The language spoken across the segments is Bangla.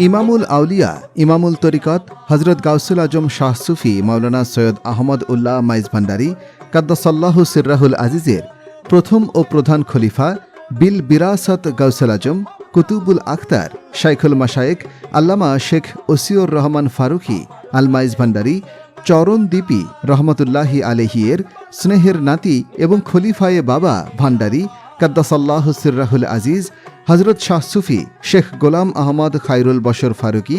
ইমামুল আউলিয়া, ইমামুল তরিকত হজরত গাউসুল আজম শাহ সুফি, মাওলানা সৈয়দ আহমদ উল্লাহ মাইজ ভান্ডারী, কাদ্দাসাল্লাহু সির্রাহুল আজিজের প্রথম ও প্রধান খলিফা বিল বিরাসত গাউসুল আজম, কুতুবুল আখতার, শাইখুল মাশায়েক আল্লামা শেখ ওসিউর রহমান ফারুকি, আল মাইজ ভান্ডারী চরণদ্বীপী রহমতুল্লাহি আলেহিয়ের স্নেহের নাতি এবং খলিফায়ে বাবা ভান্ডারী, কাদ্দাসাল্লাহ সির্রাহুল আজিজ হজরত শাহ সুফি শেখ গোলাম আহমদ খাইরুল বশর ফারুকি,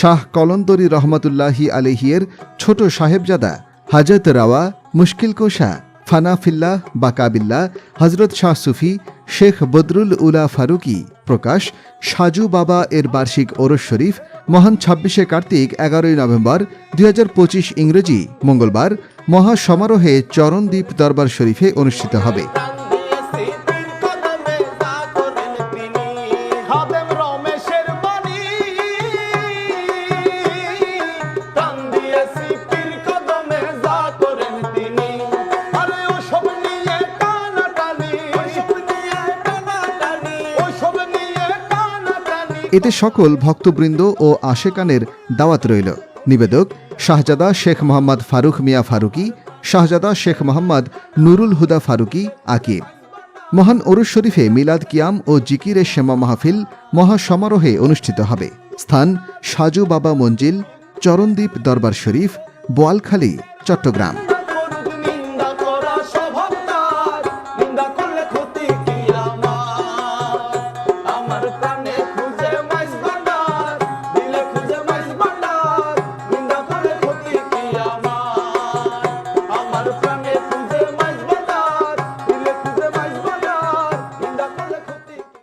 শাহ কলন্দরি রহমতুল্লাহি আলেহিয়ের ছোট সাহেবজাদা হাজত রাওয়া, মুশকিল কোষা ফানাফিল্লাহ বাকাবিল্লা হজরত শাহ সুফি শেখ বদরুল উলা ফারুকি প্রকাশ, সাজু বাবা এর বার্ষিক ওরস শরীফ, মহান ছাব্বিশে কার্তিক এগারোই নভেম্বর দুই হাজার পঁচিশ ইংরেজি মঙ্গলবার মহা সমারোহে চরণদ্বীপ দরবার শরীফে অনুষ্ঠিত হবে। খাদেম রমেশের বাণী। প্রাণ দিয়েছি পীর কদমে যা করেন তিনি। আরে ওসব নিয়ে টানাটানি। ওসব নিয়ে টানাটানি। ওসব নিয়ে টানাটানি। এতে সকল ভক্তবৃন্দ ও আশেকানের দাওয়াত রইল। নিবেদক শাহজাদা শেখ মোহাম্মদ ফারুক মিয়া ফারুকি শাহজাদা শেখ মোহাম্মদ নুরুল হুদা ফারুকি আকিব। মহান ওরুস শরীফে মিলাদ কিয়াম ও জিকিরে শ্যামা মাহফিল মহাসমারোহে অনুষ্ঠিত হবে। স্থান সাজু বাবা মঞ্জিল, চরণদ্বীপ দরবার শরীফ, বোয়ালখালী, চট্টগ্রাম।